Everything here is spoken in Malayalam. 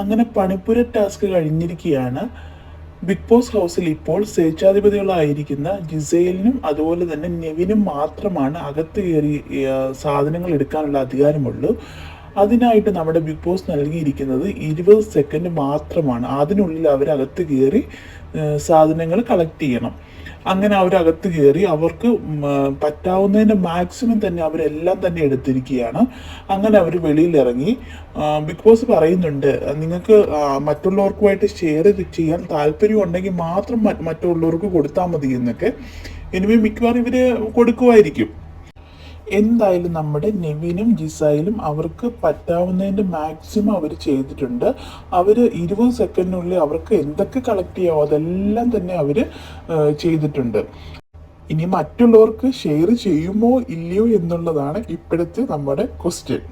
അങ്ങനെ പണിപ്പുര ടാസ്ക് കഴിഞ്ഞിരിക്കുകയാണ് ബിഗ് ബോസ് ഹൗസിൽ ഇപ്പോൾ സ്വേച്ഛാധിപതികളായിരിക്കുന്ന ജിസേലിനും അതുപോലെ തന്നെ നെവിനും മാത്രമാണ് അകത്ത് കയറി സാധനങ്ങൾ എടുക്കാനുള്ള അധികാരമുള്ളൂ. അതിനായിട്ട് നമ്മുടെ ബിഗ് ബോസ് നൽകിയിരിക്കുന്നത് ഇരുപത് സെക്കൻഡ് മാത്രമാണ്. അതിനുള്ളിൽ അവരകത്ത് കയറി സാധനങ്ങൾ കളക്ട് ചെയ്യണം. അങ്ങനെ അവരകത്ത് കയറി അവർക്ക് പറ്റാവുന്നതിന്റെ മാക്സിമം തന്നെ അവരെല്ലാം തന്നെ എടുത്തിരിക്കുകയാണ്. അങ്ങനെ അവർ വെളിയിൽ ഇറങ്ങി ബിഗ് ബോസ് പറയുന്നുണ്ട് നിങ്ങൾക്ക് മറ്റുള്ളവർക്കുമായിട്ട് ഷെയർ ചെയ്യാൻ താല്പര്യം ഉണ്ടെങ്കിൽ മാത്രം മറ്റുള്ളവർക്ക് കൊടുത്താൽ മതി എന്നൊക്കെ. ഇനിമേ മിക്കവാറും ഇവർ കൊടുക്കുമായിരിക്കും. എന്തായാലും നമ്മുടെ നെവിനും ജിസയിലും അവർക്ക് പറ്റാവുന്നതിന്റെ മാക്സിമം അവർ ചെയ്തിട്ടുണ്ട്. അവർ ഇരുപത് സെക്കൻഡിനുള്ളിൽ അവർക്ക് എന്തൊക്കെ കളക്ട് ചെയ്യാമോ അതെല്ലാം തന്നെ അവർ ചെയ്തിട്ടുണ്ട്. ഇനി മറ്റുള്ളവർക്ക് ഷെയർ ചെയ്യുമോ ഇല്ലയോ എന്നുള്ളതാണ് ഇപ്പോഴത്തെ നമ്മുടെ ക്വസ്റ്റ്യൻ